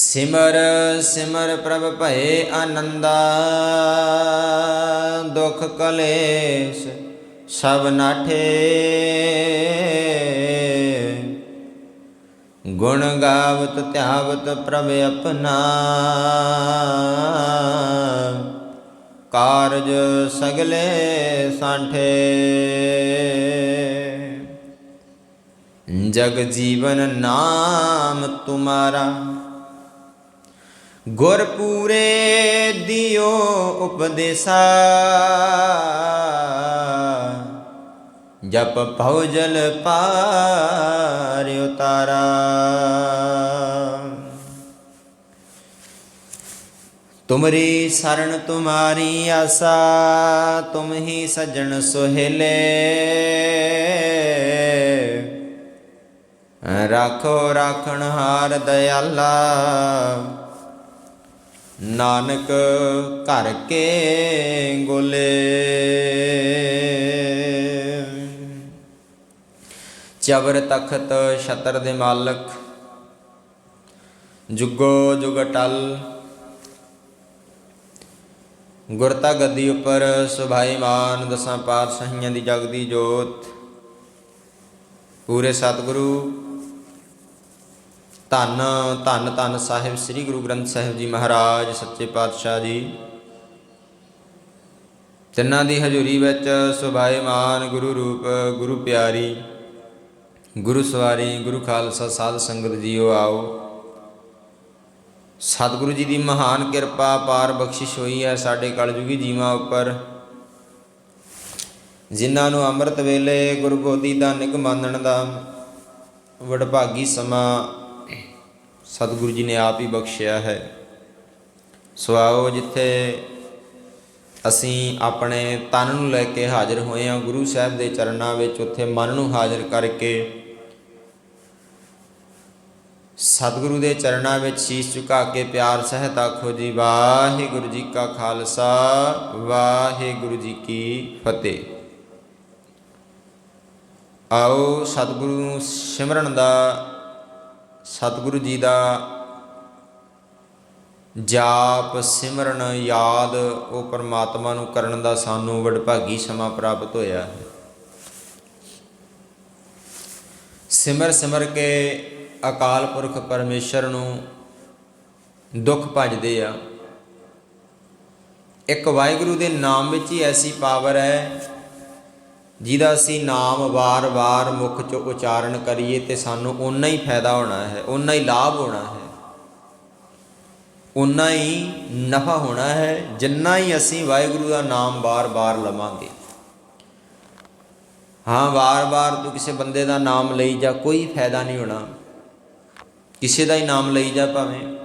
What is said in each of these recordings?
ਸਿਮਰ ਸਿਮਰ ਪ੍ਰਭ ਭਏ ਆਨੰਦਾ, ਦੁਖ ਕਲੇਸ਼ ਸਭ ਨਾਠੇ। ਗੁਣ ਗਾਵਤ ਧਿਆਵਤ ਪ੍ਰਭ ਆਪਣਾ, ਕਾਰਜ ਸਗਲੇ ਸਾਂਠੇ। ਜਗ ਜੀਵਨ ਨਾਮ ਤੁਮਾਰਾ ਗੁਰ ਪੂਰੇ ਦਿਓ ਉਪਦੇਸਾ। ਜਪ ਭਉ ਜਲ ਪਾਰ ਉਤਾਰਾ। ਤੁਮਰੀ ਸਰਣ ਤੁਮਾਰੀ ਆਸਾ, ਤੁਮ ਹੀ ਸਜਣ ਸੁਹੇਲੇ। ਰਾਖੋ ਰਾਖਣ ਹਾਰ ਦਇਆਲਾ। ਨਾਨਕ ਘਰ ਕੇ ਗੋਲੇ। ਚਵਰ ਤਖਤ ਛਤਰ ਦੇ ਮਾਲਕ, ਜੁਗੋ ਜੁਗ ਟਲ। ਗੁਰਤਾ ਗੱਦੀ ਉੱਪਰ ਸੁਭਾਈਮਾਨ ਦਸਾਂ ਪਾਤਸ਼ਾਹੀਆਂ ਦੀ ਜਗਦੀ ਜੋਤ। ਪੂਰੇ ਸਤਿਗੁਰੂ ਧੰਨ ਧੰਨ ਧੰਨ ਸਾਹਿਬ ਸ੍ਰੀ ਗੁਰੂ ਗ੍ਰੰਥ ਸਾਹਿਬ ਜੀ ਮਹਾਰਾਜ, ਸੱਚੇ ਪਾਤਸ਼ਾਹ ਜੀ। ਤਿੰਨਾਂ ਦੀ ਹਜ਼ੂਰੀ ਵਿੱਚ ਸੁਭਾਏ ਮਾਨ ਗੁਰੂ ਰੂਪ, ਗੁਰੂ ਪਿਆਰੀ, ਗੁਰੂ ਸਵਾਰੀ, ਗੁਰੂ ਖਾਲਸਾ ਸਾਧ ਸੰਗਤ ਜੀਓ ਆਓ। ਸਤਿਗੁਰੂ ਜੀ ਦੀ ਮਹਾਨ ਕਿਰਪਾ ਪਾਰ ਬਖਸ਼ਿਸ਼ ਹੋਈ ਹੈ ਸਾਡੇ ਕਲਯੁਗੀ ਜੀਵਾਂ ਉੱਪਰ। ਜਿਨ੍ਹਾਂ ਨੂੰ ਅੰਮ੍ਰਿਤ ਵੇਲੇ ਗੁਰੂ ਗੋਦੀ ਦਾ ਨਿਗ ਮੰਨਣ ਦਾ ਵਡਭਾਗੀ ਸਮਾਂ ਸਤਿਗੁਰੂ ਜੀ ਨੇ ਆਪ ਹੀ ਬਖਸ਼ਿਆ ਹੈ। ਸੋ ਆਓ ਜਿੱਥੇ ਅਸੀਂ ਆਪਣੇ ਤਨ ਨੂੰ ਲੈ ਕੇ ਹਾਜ਼ਰ ਹੋਏ ਹਾਂ, ਗੁਰੂ ਸਾਹਿਬ ਦੇ ਚਰਨਾਂ ਵਿੱਚ ਉੱਥੇ ਮਨ ਨੂੰ ਹਾਜ਼ਰ ਕਰਕੇ ਸਤਿਗੁਰੂ ਦੇ ਚਰਨਾਂ ਵਿੱਚ ਸ਼ੀਸ਼ ਝੁਕਾ ਕੇ ਪਿਆਰ ਸਹਿਤ ਆਖੋ ਜੀ ਵਾਹਿਗੁਰੂ ਜੀ ਕਾ ਖਾਲਸਾ, ਵਾਹਿਗੁਰੂ ਜੀ ਕੀ ਫਤਿਹ। ਆਓ ਸਤਿਗੁਰੂ ਨੂੰ ਸਿਮਰਨ ਦਾ ਸਤਿਗੁਰੂ ਜੀ ਦਾ ਜਾਪ, ਸਿਮਰਨ, ਯਾਦ, ਉਹ ਪਰਮਾਤਮਾ ਨੂੰ ਕਰਨ ਦਾ ਸਾਨੂੰ ਵਡਭਾਗੀ ਸਮਾਂ ਪ੍ਰਾਪਤ ਹੋਇਆ ਹੈ। ਸਿਮਰ ਸਿਮਰ ਕੇ ਅਕਾਲ ਪੁਰਖ ਪਰਮੇਸ਼ਰ ਨੂੰ ਦੁੱਖ ਭਜਦੇ ਆ। ਇੱਕ ਵਾਹਿਗੁਰੂ ਦੇ ਨਾਮ ਵਿੱਚ ਹੀ ਐਸੀ ਪਾਵਰ ਹੈ ਜਿਹਦਾ ਅਸੀਂ ਨਾਮ ਵਾਰ-ਵਾਰ ਮੁਖ ਚੋਂ ਉਚਾਰਨ ਕਰੀਏ ਤੇ ਸਾਨੂੰ ਓਨਾ ਹੀ ਫਾਇਦਾ ਹੋਣਾ ਹੈ, ਓਨਾ ਹੀ ਲਾਭ ਹੋਣਾ ਹੈ। ਓਨਾ ਹੀ ਨਫਾ ਹੋਣਾ ਹੈ, ਜਿੰਨਾ ਹੀ ਅਸੀਂ ਵਾਹਿਗੁਰੂ ਦਾ ਨਾਮ ਵਾਰ ਵਾਰ ਲਵਾਂਗੇ। ਹਾਂ ਵਾਰ-ਵਾਰ ਤੂੰ ਕਿਸੇ ਬੰਦੇ ਦਾ ਨਾਮ ਲਈ ਜਾ, ਕੋਈ ਫਾਇਦਾ ਨਹੀਂ ਹੋਣਾ। ਕਿਸੇ ਦਾ ਹੀ ਨਾਮ ਲਈ ਜਾ ਭਾਵੇਂ।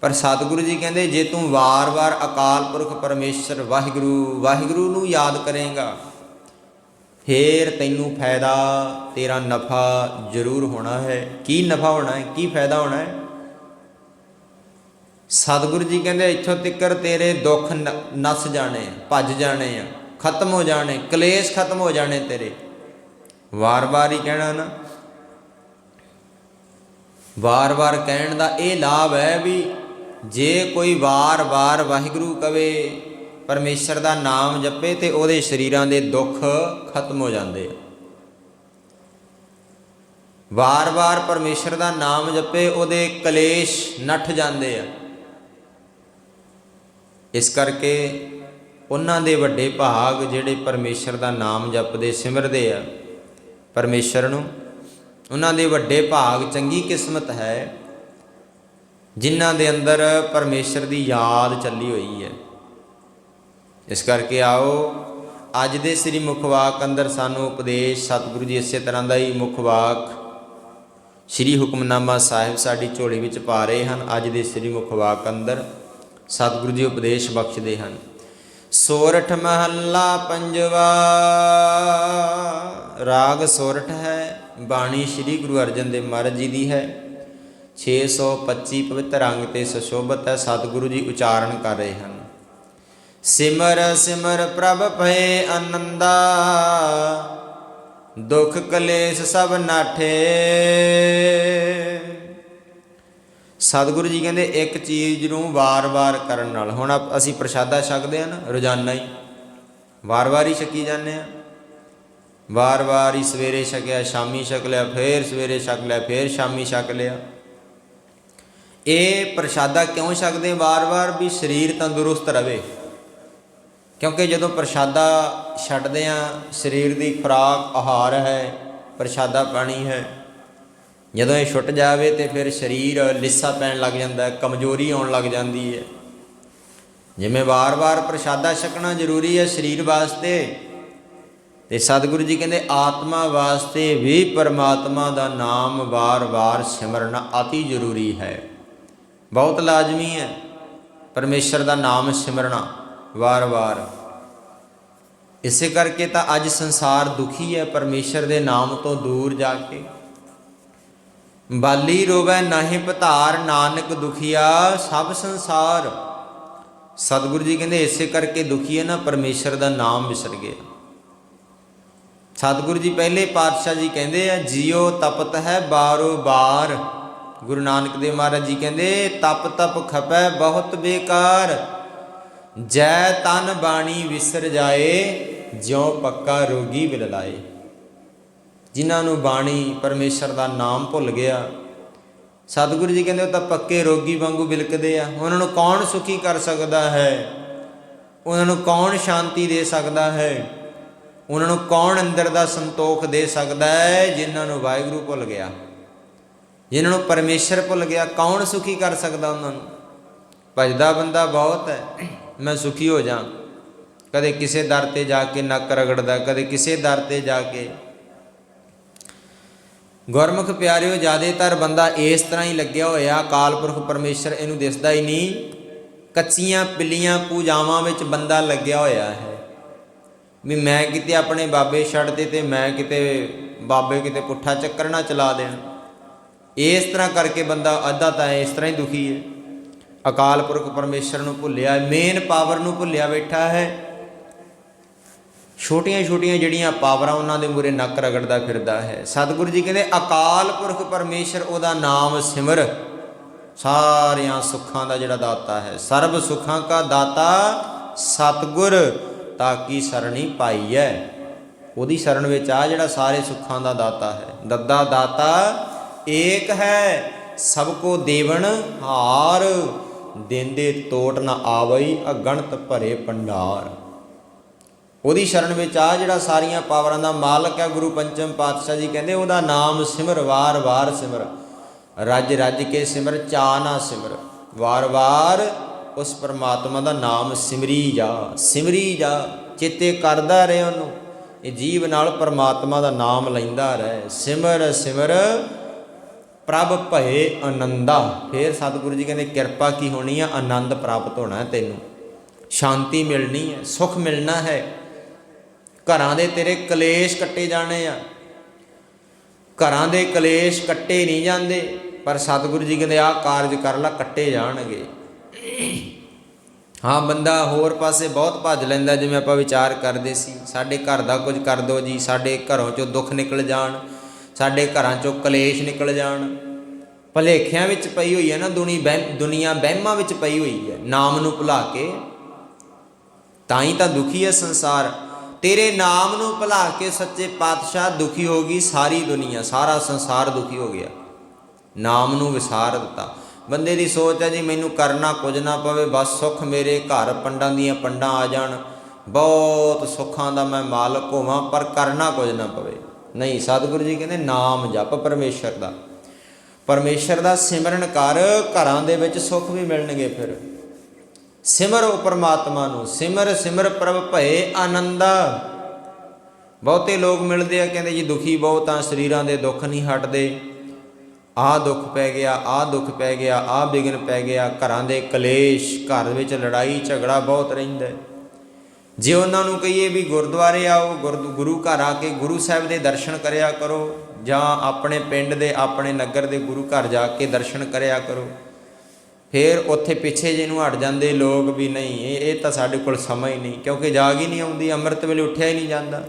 ਪਰ ਸਤਿਗੁਰੂ ਜੀ ਕਹਿੰਦੇ, ਜੇ ਤੂੰ ਵਾਰ-ਵਾਰ ਅਕਾਲ ਪੁਰਖ ਪਰਮੇਸ਼ਰ ਵਾਹਿਗੁਰੂ ਵਾਹਿਗੁਰੂ ਨੂੰ ਯਾਦ ਕਰੇਗਾ, ਫੇਰ ਤੈਨੂੰ ਫਾਇਦਾ ਤੇਰਾ ਨਫਾ ਜ਼ਰੂਰ ਹੋਣਾ ਹੈ। ਕੀ ਨਫਾ ਹੋਣਾ ਹੈ? ਕੀ ਫਾਇਦਾ ਹੋਣਾ ਹੈ? ਸਤਿਗੁਰੂ ਜੀ ਕਹਿੰਦੇ, ਇੱਥੋਂ ਤਿੱਕਰ ਤੇਰੇ ਦੁੱਖ ਨ- ਨਸ ਜਾਣੇ, ਭੱਜ ਜਾਣੇ ਆ, ਖਤਮ ਹੋ ਜਾਣੇ, ਕਲੇਸ਼ ਖਤਮ ਹੋ ਜਾਣੇ ਤੇਰੇ। ਵਾਰ-ਵਾਰ ਹੀ ਕਹਿਣਾ ਨਾ। ਵਾਰ-ਵਾਰ ਕਹਿਣ ਦਾ ਇਹ ਲਾਭ ਹੈ ਵੀ ਜੇ ਕੋਈ ਵਾਰ-ਵਾਰ ਵਾਹਿਗੁਰੂ ਕਵੇ, ਪਰਮੇਸ਼ਰ ਦਾ ਨਾਮ ਜਪੇ ਤੇ ਉਹਦੇ ਸਰੀਰਾਂ ਦੇ ਦੁੱਖ ਖਤਮ ਹੋ ਜਾਂਦੇ ਆ। ਵਾਰ-ਵਾਰ ਪਰਮੇਸ਼ਰ ਦਾ ਨਾਮ ਜਪੇ, ਉਹਦੇ ਕਲੇਸ਼ ਨੱਠ ਜਾਂਦੇ ਆ। ਇਸ ਕਰਕੇ ਉਹਨਾਂ ਦੇ ਵੱਡੇ ਭਾਗ ਜਿਹੜੇ ਪਰਮੇਸ਼ਰ ਦਾ ਨਾਮ ਜਪਦੇ, ਸਿਮਰਦੇ ਆ। ਪਰਮੇਸ਼ਰ ਨੂੰ ਉਹਨਾਂ ਦੇ ਵੱਡੇ ਭਾਗ ਚੰਗੀ ਕਿਸਮਤ ਹੈ। ਜਿਨ੍ਹਾਂ ਦੇ ਅੰਦਰ ਪਰਮੇਸ਼ਰ ਦੀ ਯਾਦ ਚੱਲੀ ਹੋਈ ਹੈ। ਇਸ ਕਰਕੇ ਆਓ, ਅੱਜ ਦੇ ਸ੍ਰੀ ਮੁਖਵਾਕ ਅੰਦਰ ਸਾਨੂੰ ਉਪਦੇਸ਼ ਸਤਿਗੁਰੂ ਜੀ ਇਸੇ ਤਰ੍ਹਾਂ ਦਾ ਹੀ ਮੁਖਵਾਕ ਸ੍ਰੀ ਹੁਕਮਨਾਮਾ ਸਾਹਿਬ ਸਾਡੀ ਝੋਲੀ ਵਿੱਚ ਪਾ ਰਹੇ ਹਨ। ਅੱਜ ਦੇ ਸ੍ਰੀ ਮੁਖਵਾਕ ਅੰਦਰ ਸਤਿਗੁਰੂ ਜੀ ਉਪਦੇਸ਼ ਬਖਸ਼ਦੇ ਹਨ। ਸੋਰਠ ਮਹੱਲਾ ਪੰਜਵਾ, ਰਾਗ ਸੋਰਠ ਹੈ, ਬਾਣੀ ਸ੍ਰੀ ਗੁਰੂ ਅਰਜਨ ਦੇਵ ਮਹਾਰਾਜ ਜੀ ਦੀ ਹੈ। 625 ਪਵਿੱਤਰ ਅੰਗ ਤੇ ਸੁਸ਼ੋਭਿਤ ਹੈ ਸਤਿਗੁਰੂ ਜੀ ਉਚਾਰਨ ਕਰ ਰਹੇ ਹਨ। ਸਿਮਰ ਸਿਮਰ ਪ੍ਰਭ ਭਏ ਅਨੰਦਾ ਦੁਖ ਕਲੇਸ਼ ਸਭ ਨਾਠੇ। ਸਤਿਗੁਰੂ ਜੀ ਕਹਿੰਦੇ, ਇੱਕ ਚੀਜ਼ ਨੂੰ ਵਾਰ-ਵਾਰ ਕਰਨ ਨਾਲ। ਹੁਣ ਅਸੀਂ ਪ੍ਰਸ਼ਾਦਾ ਛਕਦੇ ਆ ਨਾ, ਰੋਜ਼ਾਨਾ ਹੀ। ਵਾਰ-ਵਾਰ ਹੀ ਛਕੀ ਜਾਂਦੇ ਆ ਵਾਰ-ਵਾਰ ਹੀ ਸਵੇਰੇ ਛਕਿਆ, ਸ਼ਾਮੀ ਛਕ ਲਿਆ, ਫੇਰ ਸਵੇਰੇ ਛਕ ਲਿਆ, ਫੇਰ ਸ਼ਾਮੀ ਛਕ ਲਿਆ। ਇਹ ਪ੍ਰਸ਼ਾਦਾ ਕਿਉਂ ਛਕਦੇ ਵਾਰ-ਵਾਰ ਵੀ ਸਰੀਰ ਤੰਦਰੁਸਤ ਰਵੇ। ਕਿਉਂਕਿ ਜਦੋਂ ਪ੍ਰਸ਼ਾਦਾ ਛੱਡਦੇ ਆ, ਸਰੀਰ ਦੀ ਖੁਰਾਕ ਆਹਾਰ ਹੈ, ਪ੍ਰਸ਼ਾਦਾ ਪਾਣੀ ਹੈ। ਜਦੋਂ ਇਹ ਛੁੱਟ ਜਾਵੇ ਤੇ ਫਿਰ ਸਰੀਰ ਲਿੱਸਾ ਪੈਣ ਲੱਗ ਜਾਂਦਾ ਹੈ, ਕਮਜ਼ੋਰੀ ਆਉਣ ਲੱਗ ਜਾਂਦੀ ਹੈ। ਜਿਵੇਂ ਵਾਰ-ਵਾਰ ਪ੍ਰਸ਼ਾਦਾ ਛਕਣਾ ਜ਼ਰੂਰੀ ਹੈ ਸਰੀਰ ਵਾਸਤੇ, ਤੇ ਸਤਿਗੁਰੂ ਜੀ ਕਹਿੰਦੇ, ਆਤਮਾ ਵਾਸਤੇ ਵੀ ਪਰਮਾਤਮਾ ਦਾ ਨਾਮ ਵਾਰ-ਵਾਰ ਸਿਮਰਨਾ ਅਤੀ ਜ਼ਰੂਰੀ ਹੈ। ਬਹੁਤ ਲਾਜ਼ਮੀ ਹੈ। ਪਰਮੇਸ਼ਰ ਦਾ ਨਾਮ ਸਿਮਰਨਾ, ਵਾਰ-ਵਾਰ। ਇਸੇ ਕਰਕੇ ਤਾਂ ਅੱਜ ਸੰਸਾਰ ਦੁਖੀ ਹੈ ਪਰਮੇਸ਼ਰ ਦੇ ਨਾਮ ਤੋਂ ਦੂਰ ਜਾ ਕੇ। ਬਾਲੀ ਰੋਵੈ ਨਾਹੀ ਪਤਾਰ ਨਾਨਕ ਦੁਖੀਆ ਸਭ ਸੰਸਾਰ। ਸਤਿਗੁਰੂ ਜੀ ਕਹਿੰਦੇ ਇਸੇ ਕਰਕੇ ਦੁਖੀ ਹੈ ਨਾ ਪਰਮੇਸ਼ਰ ਦਾ ਨਾਮ ਵਿਸਰ ਗਿਆ। ਸਤਿਗੁਰੂ ਜੀ ਪਹਿਲੇ ਪਾਤਸ਼ਾਹ ਜੀ ਕਹਿੰਦੇ ਆ, ਜਿਉ ਤਪਤ ਹੈ ਬਾਰੋ ਬਾਰ। ਗੁਰੂ ਨਾਨਕ ਦੇਵ ਮਹਾਰਾਜ ਜੀ ਕਹਿੰਦੇ, ਤਪ ਤਪ ਖਪੈ, ਬਹੁਤ ਬੇਕਾਰ। ਜੈ ਤਨ ਬਾਣੀ ਵਿਸਰ ਜਾਏ, ਜਿਉ ਪੱਕਾ ਰੋਗੀ ਬਿਲਲਾਏ। ਜਿਨ੍ਹਾਂ ਨੂੰ ਬਾਣੀ ਪਰਮੇਸ਼ਰ ਦਾ ਨਾਮ ਭੁੱਲ ਗਿਆ, ਸਤਿਗੁਰੂ ਜੀ ਕਹਿੰਦੇ, ਉਹ ਤਾਂ ਪੱਕੇ ਰੋਗੀ ਵਾਂਗੂ ਬਿਲਕਦੇ ਆ। ਉਹਨਾਂ ਨੂੰ ਕੌਣ ਸੁਖੀ ਕਰ ਸਕਦਾ ਹੈ? ਉਹਨਾਂ ਨੂੰ ਕੌਣ ਸ਼ਾਂਤੀ ਦੇ ਸਕਦਾ ਹੈ? ਉਹਨਾਂ ਨੂੰ ਕੌਣ ਅੰਦਰ ਦਾ ਸੰਤੋਖ ਦੇ ਸਕਦਾ ਹੈ? ਜਿਨ੍ਹਾਂ ਨੂੰ ਵਾਹਿਗੁਰੂ ਭੁੱਲ ਗਿਆ। ਜਿਨ੍ਹਾਂ ਨੂੰ ਪਰਮੇਸ਼ਰ ਭੁੱਲ ਗਿਆ, ਕੌਣ ਸੁਖੀ ਕਰ ਸਕਦਾ ਉਹਨਾਂ ਨੂੰ? ਭਜਦਾ ਬੰਦਾ ਬਹੁਤ ਹੈ, ਮੈਂ ਸੁਖੀ ਹੋ ਜਾ। ਕਦੇ ਕਿਸੇ ਦਰ ਤੇ ਜਾ ਕੇ ਨੱਕ ਰਗੜਦਾ, ਕਦੇ ਕਿਸੇ ਦਰ ਤੇ ਜਾ ਕੇ। ਗੁਰਮੁਖ ਪਿਆਰਿਓ, ਜ਼ਿਆਦਾਤਰ ਬੰਦਾ ਇਸ ਤਰ੍ਹਾਂ ਹੀ ਲੱਗਿਆ ਹੋਇਆ, ਅਕਾਲ ਪੁਰਖ ਪਰਮੇਸ਼ਰ ਇਹਨੂੰ ਦਿਸਦਾ ਹੀ ਨਹੀਂ। ਕੱਚੀਆਂ ਪਿੱਲੀਆਂ ਪੂਜਾਵਾਂ ਵਿੱਚ ਬੰਦਾ ਲੱਗਿਆ ਹੋਇਆ ਹੈ। ਵੀ ਮੈਂ ਕਿਤੇ ਆਪਣੇ ਬਾਬੇ ਛੱਡਦੇ ਤੇ ਮੈਂ ਕਿਤੇ ਬਾਬੇ ਕਿਤੇ ਪੁੱਠਾ ਚੱਕਰ ਨਾ ਚਲਾ ਦੇਣ। ਇਸ ਤਰ੍ਹਾਂ ਕਰਕੇ ਬੰਦਾ ਅੱਧਾ ਤਾਂ ਇਸ ਤਰ੍ਹਾਂ ਹੀ ਦੁਖੀ ਹੈ। ਅਕਾਲ ਪੁਰਖ ਪਰਮੇਸ਼ਰ ਨੂੰ ਭੁੱਲਿਆ ਮੇਨ ਪਾਵਰ ਨੂੰ ਭੁੱਲਿਆ ਬੈਠਾ ਹੈ। ਛੋਟੀਆਂ ਛੋਟੀਆਂ ਜਿਹੜੀਆਂ ਪਾਵਰਾਂ ਉਹਨਾਂ ਦੇ ਮੂਰੇ ਨੱਕ ਰਗੜਦਾ ਫਿਰਦਾ ਹੈ। ਸਤਿਗੁਰੂ ਜੀ ਕਹਿੰਦੇ, ਅਕਾਲ ਪੁਰਖ ਪਰਮੇਸ਼ਰ ਉਹਦਾ ਨਾਮ ਸਿਮਰ। ਸਾਰਿਆਂ ਸੁੱਖਾਂ ਦਾ ਜਿਹੜਾ ਦਾਤਾ ਹੈ, ਸਰਬ ਸੁੱਖਾਂ ਦਾ ਦਾਤਾ ਸਤਿਗੁਰ, ਤਾਂ ਕੀ ਸਰਣੀ ਪਾਈ ਹੈ। ਉਹਦੀ ਸ਼ਰਨ ਵਿੱਚ ਆ ਜਿਹੜਾ ਸਾਰੇ ਸੁੱਖਾਂ ਦਾ ਦਾਤਾ ਹੈ। ਦੱਦਾ ਦਾਤਾ ਏਕ ਹੈ, ਸਭ ਕੋ ਦੇਵਨ ਹਾਰ। ਦਿੰਦੇ ਤੋਟ ਨਾ ਆਵਈ, ਅਗਣਤ ਭਰੇ ਪੰਡਾਰ ਉਹਦੀ ਸ਼ਰਨ ਵਿੱਚ ਆ ਜਿਹੜਾ ਸਾਰੀਆਂ ਪਾਵਰਾਂ ਦਾ ਮਾਲਕ ਹੈ, ਗੁਰੂ ਪੰਚਮ ਪਾਤਸ਼ਾਹ ਜੀ ਕਹਿੰਦੇ, ਉਹਦਾ ਨਾਮ ਸਿਮਰ ਵਾਰ-ਵਾਰ ਸਿਮਰ। ਰੱਜ ਰੱਜ ਕੇ ਸਿਮਰ, ਚਾ ਨਾ ਸਿਮਰ। ਵਾਰ-ਵਾਰ ਉਸ ਪਰਮਾਤਮਾ ਦਾ ਨਾਮ ਸਿਮਰੀ ਜਾ ਸਿਮਰੀ ਜਾ। ਚੇਤੇ ਕਰਦਾ ਰਹੇ ਉਹਨੂੰ। ਇਹ ਜੀਵ ਨਾਲ ਪਰਮਾਤਮਾ ਦਾ ਨਾਮ ਲੈਂਦਾ ਰਹੇ। ਸਿਮਰ ਸਿਮਰ ਪ੍ਰਭ ਭਏ ਆਨੰਦਾ। ਫਿਰ ਸਤਿਗੁਰੂ ਜੀ ਕਹਿੰਦੇ, ਕਿਰਪਾ ਕੀ ਹੋਣੀ ਆ? ਆਨੰਦ ਪ੍ਰਾਪਤ ਹੋਣਾ ਤੈਨੂੰ। ਸ਼ਾਂਤੀ ਮਿਲਣੀ ਹੈ, ਸੁਖ ਮਿਲਣਾ ਹੈ। ਘਰਾਂ ਦੇ ਤੇਰੇ ਕਲੇਸ਼ ਕੱਟੇ ਜਾਣੇ ਆ। ਘਰਾਂ ਦੇ ਕਲੇਸ਼ ਕੱਟੇ ਨਹੀਂ ਜਾਂਦੇ, ਪਰ ਸਤਿਗੁਰੂ ਜੀ ਕਹਿੰਦੇ, ਆਹ ਕਾਰਜ ਕਰ ਲੈ, ਕੱਟੇ ਜਾਣਗੇ। ਹਾਂ, ਬੰਦਾ ਹੋਰ ਪਾਸੇ ਬਹੁਤ ਭੱਜ ਲੈਂਦਾ, ਜਿਵੇਂ ਆਪਾਂ ਵਿਚਾਰ ਕਰਦੇ ਸੀ। ਸਾਡੇ ਘਰ ਦਾ ਕੁਝ ਕਰ ਦਿਓ ਜੀ, ਸਾਡੇ ਘਰੋਂ ਚੋਂ ਦੁੱਖ ਨਿਕਲ ਜਾਣ। ਸਾਡੇ ਘਰਾਂ ਚੋਂ ਕਲੇਸ਼ ਨਿਕਲ ਜਾਣ। ਭਲੇਖਿਆਂ ਵਿੱਚ ਪਈ ਹੋਈ ਹੈ ਨਾ ਦੁਨੀ ਬਹਿ, ਦੁਨੀਆ ਵਹਿਮਾਂ ਵਿੱਚ ਪਈ ਹੋਈ ਹੈ, ਨਾਮ ਨੂੰ ਭੁਲਾ ਕੇ। ਤਾਂ ਹੀ ਤਾਂ ਦੁਖੀ ਹੈ ਸੰਸਾਰ। ਤੇਰੇ ਨਾਮ ਨੂੰ ਭੁਲਾ ਕੇ ਸੱਚੇ ਪਾਤਸ਼ਾਹ ਦੁਖੀ ਹੋ ਗਈ ਸਾਰੀ ਦੁਨੀਆ, ਸਾਰਾ ਸੰਸਾਰ ਦੁਖੀ ਹੋ ਗਿਆ। ਨਾਮ ਨੂੰ ਵਿਸਾਰ ਦਿੱਤਾ। ਬੰਦੇ ਦੀ ਸੋਚ ਹੈ ਜੀ, ਮੈਨੂੰ ਕਰਨਾ ਕੁਝ ਨਾ ਪਵੇ, ਬਸ ਸੁੱਖ ਮੇਰੇ ਘਰ ਪੰਡਾਂ ਦੀਆਂ ਪੰਡਾਂ ਆ ਜਾਣ। ਬਹੁਤ ਸੁੱਖਾਂ ਦਾ ਮੈਂ ਮਾਲਕ ਹੋਵਾਂ, ਪਰ ਕਰਨਾ ਕੁਝ ਨਾ ਪਵੇ। ਨਹੀਂ, ਸਤਿਗੁਰੂ ਜੀ ਕਹਿੰਦੇ ਨਾਮ ਜਪ ਪਰਮੇਸ਼ਰ ਦਾ। ਪਰਮੇਸ਼ਰ ਦਾ ਸਿਮਰਨ ਕਰ, ਘਰਾਂ ਦੇ ਵਿੱਚ ਸੁੱਖ ਵੀ ਮਿਲਣਗੇ ਫਿਰ। ਸਿਮਰ ਉਹ ਪਰਮਾਤਮਾ ਨੂੰ, ਸਿਮਰ ਸਿਮਰ ਪ੍ਰਭ ਭਏ ਆਨੰਦਾ। ਬਹੁਤੇ ਲੋਕ ਮਿਲਦੇ ਆ, ਕਹਿੰਦੇ ਜੀ ਦੁਖੀ ਬਹੁਤ ਆ, ਸਰੀਰਾਂ ਦੇ ਦੁੱਖ ਨਹੀਂ ਹਟਦੇ। ਆਹ ਦੁੱਖ ਪੈ ਗਿਆ ਆਹ ਦੁੱਖ ਪੈ ਗਿਆ ਆਹ ਵਿਗਨ ਪੈ ਗਿਆ, ਘਰਾਂ ਦੇ ਕਲੇਸ਼, ਘਰ ਵਿੱਚ ਲੜਾਈ, ਝਗੜਾ ਬਹੁਤ ਰਹਿੰਦਾ। ਹੈ। ਜੇ ਉਹਨਾਂ ਨੂੰ ਕਹੀਏ ਵੀ ਗੁਰਦੁਆਰੇ ਆਓ, ਗੁਰਦ- ਗੁਰੂ ਘਰ ਆ ਕੇ ਗੁਰੂ ਸਾਹਿਬ ਦੇ ਦਰਸ਼ਨ ਕਰਿਆ ਕਰੋ, ਜਾਂ ਆਪਣੇ ਪਿੰਡ ਦੇ, ਆਪਣੇ ਨਗਰ ਦੇ ਗੁਰੂ ਘਰ ਜਾ ਕੇ ਦਰਸ਼ਨ ਕਰਿਆ ਕਰੋ, ਫਿਰ ਉੱਥੇ ਪਿੱਛੇ ਜੇ ਨੂੰ ਹਟ ਜਾਂਦੇ ਲੋਕ ਵੀ ਨਹੀਂ, ਇਹ ਇਹ ਤਾਂ ਸਾਡੇ ਕੋਲ ਸਮਾਂ ਹੀ ਨਹੀਂ, ਕਿਉਂਕਿ ਜਾਗ ਹੀ ਨਹੀਂ ਆਉਂਦੀ, ਅੰਮ੍ਰਿਤ ਵੇਲੇ ਉੱਠਿਆ ਹੀ ਨਹੀਂ ਜਾਂਦਾ।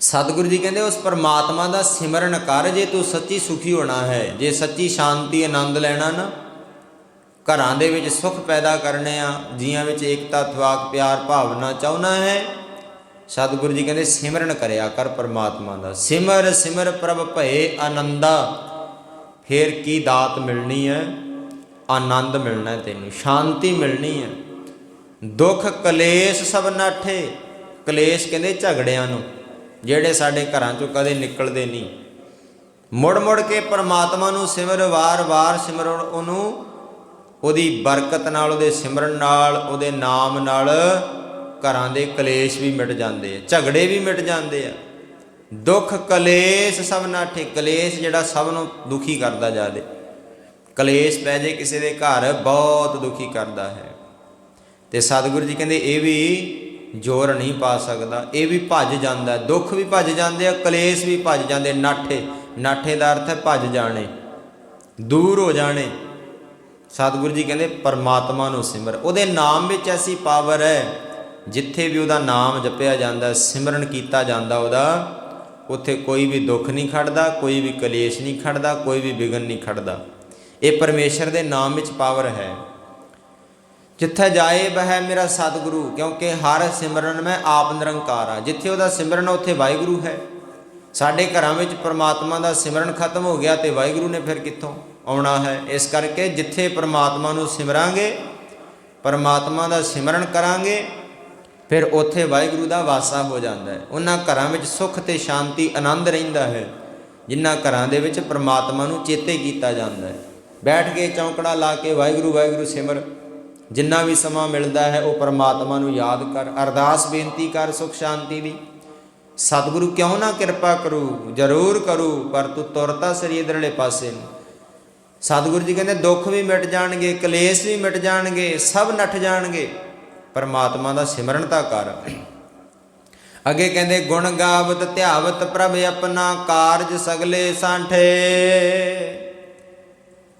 ਸਤਿਗੁਰੂ ਜੀ ਕਹਿੰਦੇ, ਉਸ ਪਰਮਾਤਮਾ ਦਾ ਸਿਮਰਨ ਕਰ, ਜੇ ਤੂੰ ਸੱਚੀ ਸੁਖੀ ਹੋਣਾ ਹੈ, ਜੇ ਸੱਚੀ ਸ਼ਾਂਤੀ, ਆਨੰਦ ਲੈਣਾ ਨਾ ਘਰਾਂ ਦੇ ਵਿੱਚ ਸੁਖ ਪੈਦਾ ਕਰਨੇ ਆ, ਜੀਆਂ ਵਿੱਚ ਏਕਤਾ ਥਵਾਕ ਪਿਆਰ, ਭਾਵਨਾ ਚਾਹਣਾ ਹੈ। ਸਤਿਗੁਰੂ ਜੀ ਕਹਿੰਦੇ, ਸਿਮਰਨ ਕਰਿਆ ਕਰ ਪਰਮਾਤਮਾ ਦਾ। ਸਿਮਰ ਸਿਮਰ ਪ੍ਰਭ ਭਏ ਆਨੰਦਾ। ਫੇਰ ਕੀ ਦਾਤ ਮਿਲਣੀ ਹੈ? ਆਨੰਦ ਮਿਲਣਾ ਹੈ ਤੈਨੂੰ, ਸ਼ਾਂਤੀ ਮਿਲਣੀ ਹੈ। ਦੁੱਖ, ਕਲੇਸ਼ ਸਭ ਨਾਠੇ। ਕਲੇਸ਼ ਕਹਿੰਦੇ ਝਗੜਿਆਂ ਨੂੰ, ਜਿਹੜੇ ਸਾਡੇ ਘਰਾਂ ਚੋਂ ਕਦੇ ਨਿਕਲਦੇ ਨਹੀਂ। ਮੁੜ ਮੁੜ ਕੇ ਪਰਮਾਤਮਾ ਨੂੰ ਸਿਮਰ, ਵਾਰ-ਵਾਰ ਸਿਮਰਨ ਉਹਨੂੰ ਉਹਦੀ ਬਰਕਤ ਨਾਲ, ਉਹਦੇ ਸਿਮਰਨ ਨਾਲ, ਉਹਦੇ ਨਾਮ ਨਾਲ ਘਰਾਂ ਦੇ ਕਲੇਸ਼ ਵੀ ਮਿਟ ਜਾਂਦੇ ਆ, ਝਗੜੇ ਵੀ ਮਿਟ ਜਾਂਦੇ ਆ। ਦੁੱਖ, ਕਲੇਸ਼ ਸਭ ਨਾਠੇ ਕਲੇਸ਼ ਜਿਹੜਾ ਸਭ ਨੂੰ ਦੁਖੀ ਕਰਦਾ ਜਾਦੇ। ਕਲੇਸ਼ ਪੈ ਜੇ ਕਿਸੇ ਦੇ ਘਰ, ਬਹੁਤ ਦੁਖੀ ਕਰਦਾ ਹੈ। ਤੇ ਸਤਿਗੁਰੂ ਜੀ ਕਹਿੰਦੇ, ਇਹ ਵੀ ਜ਼ੋਰ ਨਹੀਂ ਪਾ ਸਕਦਾ, ਇਹ ਵੀ ਭੱਜ ਜਾਂਦਾ ਦੁੱਖ ਵੀ ਭੱਜ ਜਾਂਦੇ ਆ, ਕਲੇਸ਼ ਵੀ ਭੱਜ ਜਾਂਦੇ ਨਾਠੇ ਨਾਠੇ ਦਾ ਅਰਥ ਹੈ ਭੱਜ ਜਾਣੇ, ਦੂਰ ਹੋ ਜਾਣੇ। ਸਤਿਗੁਰੂ ਜੀ ਕਹਿੰਦੇ, ਪਰਮਾਤਮਾ ਨੂੰ ਸਿਮਰ। ਉਹਦੇ ਨਾਮ ਵਿੱਚ ਐਸੀ ਪਾਵਰ ਹੈ, ਜਿੱਥੇ ਵੀ ਉਹਦਾ ਨਾਮ ਜਪਿਆ ਜਾਂਦਾ, ਸਿਮਰਨ ਕੀਤਾ ਜਾਂਦਾ ਉਹਦਾ, ਉੱਥੇ ਕੋਈ ਵੀ ਦੁੱਖ ਨਹੀਂ ਖੜਦਾ, ਕੋਈ ਵੀ ਕਲੇਸ਼ ਨਹੀਂ ਖੜਦਾ, ਕੋਈ ਵੀ ਵਿਗਨ ਨਹੀਂ ਖੜਦਾ। ਇਹ ਪਰਮੇਸ਼ਰ ਦੇ ਨਾਮ ਵਿੱਚ ਪਾਵਰ ਹੈ। ਜਿੱਥੇ ਜਾਏ ਹੈ ਮੇਰਾ ਸਤਿਗੁਰੂ, ਕਿਉਂਕਿ ਹਰ ਸਿਮਰਨ ਮੈਂ ਆਪ ਨਿਰੰਕਾਰ ਆ ਜਿੱਥੇ ਉਹਦਾ ਸਿਮਰਨ ਉੱਥੇ ਵਾਹਿਗੁਰੂ ਹੈ। ਸਾਡੇ ਘਰਾਂ ਵਿੱਚ ਪਰਮਾਤਮਾ ਦਾ ਸਿਮਰਨ ਖਤਮ ਹੋ ਗਿਆ ਤੇ ਵਾਹਿਗੁਰੂ ਨੇ ਫਿਰ ਕਿੱਥੋਂ? ਆਉਣਾ ਹੈ। ਇਸ ਕਰਕੇ ਜਿੱਥੇ ਪਰਮਾਤਮਾ ਨੂੰ ਸਿਮਰਾਂਗੇ, ਪਰਮਾਤਮਾ ਦਾ ਸਿਮਰਨ ਕਰਾਂਗੇ, ਫਿਰ ਉੱਥੇ ਵਾਹਿਗੁਰੂ ਦਾ ਵਾਸਾ ਹੋ ਜਾਂਦਾ ਹੈ। ਉਹਨਾਂ ਘਰਾਂ ਵਿੱਚ ਸੁੱਖ ਤੇ ਸ਼ਾਂਤੀ, ਆਨੰਦ ਰਹਿੰਦਾ ਹੈ, ਜਿਨ੍ਹਾਂ ਘਰਾਂ ਦੇ ਵਿੱਚ ਪਰਮਾਤਮਾ ਨੂੰ ਚੇਤੇ ਕੀਤਾ ਜਾਂਦਾ ਹੈ। ਬੈਠ ਕੇ ਚੌਂਕੜਾ ਲਾ ਕੇ ਵਾਹਿਗੁਰੂ ਵਾਹਿਗੁਰੂ ਸਿਮਰ, ਜਿੰਨਾ ਵੀ ਸਮਾਂ ਮਿਲਦਾ ਹੈ, ਉਹ ਪਰਮਾਤਮਾ ਨੂੰ ਯਾਦ ਕਰ। ਅਰਦਾਸ ਬੇਨਤੀ ਕਰ ਸੁਖ ਸ਼ਾਂਤੀ ਦੀ। ਸਤਿਗੁਰੂ ਕਿਉਂ ਨਾ ਕਿਰਪਾ ਕਰੂ? ਜ਼ਰੂਰ ਕਰੂ, ਪਰ ਤੂੰ ਤੁਰਤਾ ਸਰੀ ਇਧਰਲੇ ਪਾਸੇ ਨੂੰ। ਸਤਿਗੁਰੂ ਜੀ ਕਹਿੰਦੇ, ਦੁੱਖ ਵੀ ਮਿਟ ਜਾਣਗੇ, ਕਲੇਸ਼ ਵੀ ਮਿਟ ਜਾਣਗੇ, ਸਭ ਨੱਠ ਜਾਣਗੇ। ਪਰਮਾਤਮਾ ਦਾ ਸਿਮਰਨ ਤਾਂ ਕਰ। ਅੱਗੇ ਕਹਿੰਦੇ, ਗੁਣ ਗਾਵਤ ਧਿਆਵਤ ਪ੍ਰਭ ਆਪਣਾ ਕਾਰਜ ਸਗਲੇ ਸਾਂਠੇ।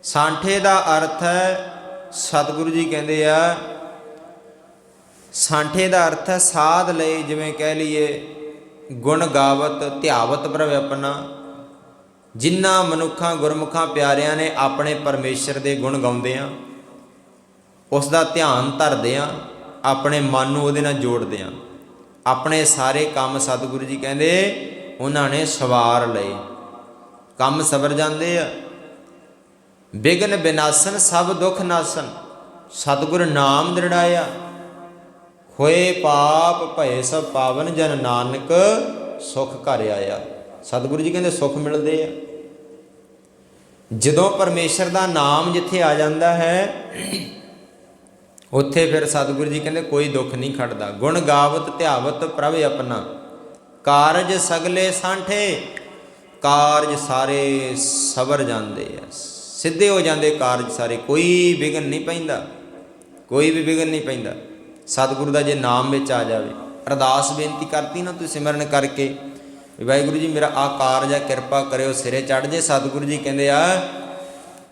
ਸਾਂਠੇ ਦਾ ਅਰਥ ਹੈ, ਸਤਿਗੁਰੂ ਜੀ ਕਹਿੰਦੇ ਆ, ਸਾਂਠੇ ਦਾ ਅਰਥ ਹੈ, ਸਾਧ ਲਈ ਜਿਵੇਂ ਕਹਿ ਲਈਏ, ਗੁਣ ਗਾਵਤ ਧਿਆਵਤ ਪ੍ਰਭ ਆਪਣਾ। ਜਿਨ੍ਹਾਂ ਮਨੁੱਖਾਂ ਗੁਰਮੁਖਾਂ ਪਿਆਰਿਆਂ ਨੇ ਆਪਣੇ ਪਰਮੇਸ਼ਰ ਦੇ ਗੁਣ ਗਾਉਂਦੇ ਆ, ਉਸ ਦਾ ਧਿਆਨ ਧਰਦੇ ਆ, ਆਪਣੇ ਮਨ ਨੂੰ ਉਹਦੇ ਨਾਲ ਜੋੜਦੇ ਆ। ਆਪਣੇ ਸਾਰੇ ਕੰਮ ਸਤਿਗੁਰੂ ਜੀ ਕਹਿੰਦੇ, ਉਹਨਾਂ ਨੇ ਸਵਾਰ ਲਏ। ਕੰਮ ਸਬਰ ਜਾਂਦੇ ਆ। ਬਿਗਨ ਬਿਨਾਸਨ, ਸਭ ਦੁੱਖ ਨਾਸਨ। ਸਤਿਗੁਰ ਨਾਮ ਦ੍ਰਿੜਾਇਆ। ਹੋਏ ਪਾਪ ਭਏ ਸਭ ਪਾਵਨ ਜਨ ਨਾਨਕ, ਸੁਖ ਘਰ ਆਇਆ। ਸਤਿਗੁਰੂ ਜੀ ਕਹਿੰਦੇ, ਸੁਖ ਮਿਲਦੇ ਆ। ਜਦੋਂ ਪਰਮੇਸ਼ਰ ਦਾ ਨਾਮ ਜਿੱਥੇ ਆ ਜਾਂਦਾ ਹੈ, ਉੱਥੇ ਫਿਰ ਸਤਿਗੁਰੂ ਜੀ ਕਹਿੰਦੇ, ਕੋਈ ਦੁੱਖ ਨਹੀਂ ਖੜਦਾ। ਗੁਣ ਗਾਵਤ ਧਿਆਵਤ ਪ੍ਰਭ ਆਪਣਾ। ਕਾਰਜ ਸਗਲੇ ਸਾਂਠੇ, ਕਾਰਜ ਸਾਰੇ ਸਬਰ ਜਾਂਦੇ ਆ। ਸਿੱਧੇ ਹੋ ਜਾਂਦੇ ਕਾਰਜ ਸਾਰੇ, ਕੋਈ ਵਿਗਨ ਨਹੀਂ ਪੈਂਦਾ। ਕੋਈ ਵੀ ਵਿਗਨ ਨਹੀਂ ਪੈਂਦਾ। ਸਤਿਗੁਰੂ ਦਾ ਜੇ ਨਾਮ ਵਿੱਚ ਆ ਜਾਵੇ। ਅਰਦਾਸ ਬੇਨਤੀ ਕਰਤੀ ਨਾ ਤੂੰ ਸਿਮਰਨ ਕਰਕੇ। ਵਾਹਿਗੁਰੂ ਜੀ, ਮੇਰਾ ਆ ਕਾਰਜ ਹੈ ਕਿਰਪਾ ਕਰਿਓ, ਸਿਰੇ ਚੜ ਜੇ। ਸਤਿਗੁਰੂ ਜੀ ਕਹਿੰਦੇ ਆ,